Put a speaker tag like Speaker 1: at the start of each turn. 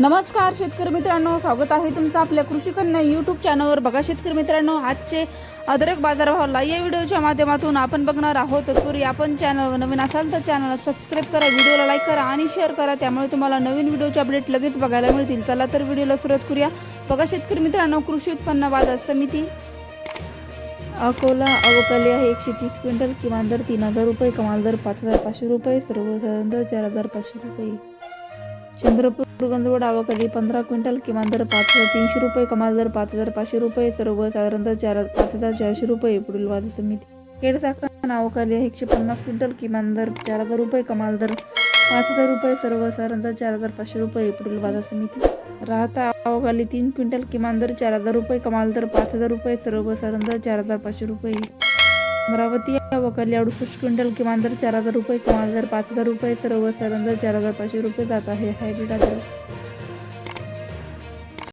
Speaker 1: नमस्कार शेतकरी मित्रांनो. स्वागत आहे तुमचं आपल्या कृषी कन्या युट्यूब चॅनलवर बघा शेतकरी मित्रांनो आजचे अदरक बाजारभावाला या व्हिडिओच्या माध्यमातून आपण बघणार आहोत. तत्पूर्वी आपण चॅनलवर नवीन असाल तर चॅनलला सबस्क्राईब करा व्हिडिओला लाईक करा आणि शेअर करा. त्यामुळे तुम्हाला नवीन व्हिडिओचे अपडेट लगेच बघायला मिळतील. चला तर व्हिडिओला सुरुवात करूया. बघा शेतकरी मित्रांनो कृषी उत्पन्न बाजार समिती अकोला अवकाली आहे एकशे तीस क्विंटल. किमान दर तीन हजार रुपये कमाल दर पाच हजार पाचशे रुपये सर्वसाधारण दर चार हजार पाचशे रुपये. चंद्रपूर गंजवड अवकाली पंधरा क्विंटल किमान दर पाच हजार तीनशे रुपये कमाल दर पाच हजार पाचशे रुपये सर्व साधारणतः चार पाच हजार चारशे रुपये पुढील बाजू समिती. खेड साखर अवकाली एकशे पन्नास क्विंटल किमान दर चार हजार रुपये कमाल दर पाच हजार रुपये सर्व साधारणतः चार हजार पाचशे रुपये पुढील बाजार समिती. राहता अवकाली तीन क्विंटल किमान दर चार हजार रुपये कमाल दर पाच हजार रुपये सर्व साधारणतः चार हजार पाचशे रुपये. अमरावती अवकाली अडुसष्ट क्विंटल किमान दर चार हजार रुपये कमाल दर पाच हजार रुपये सर्व दर चार हजार पाचशे रुपये जात आहे. हायब्रिड आजार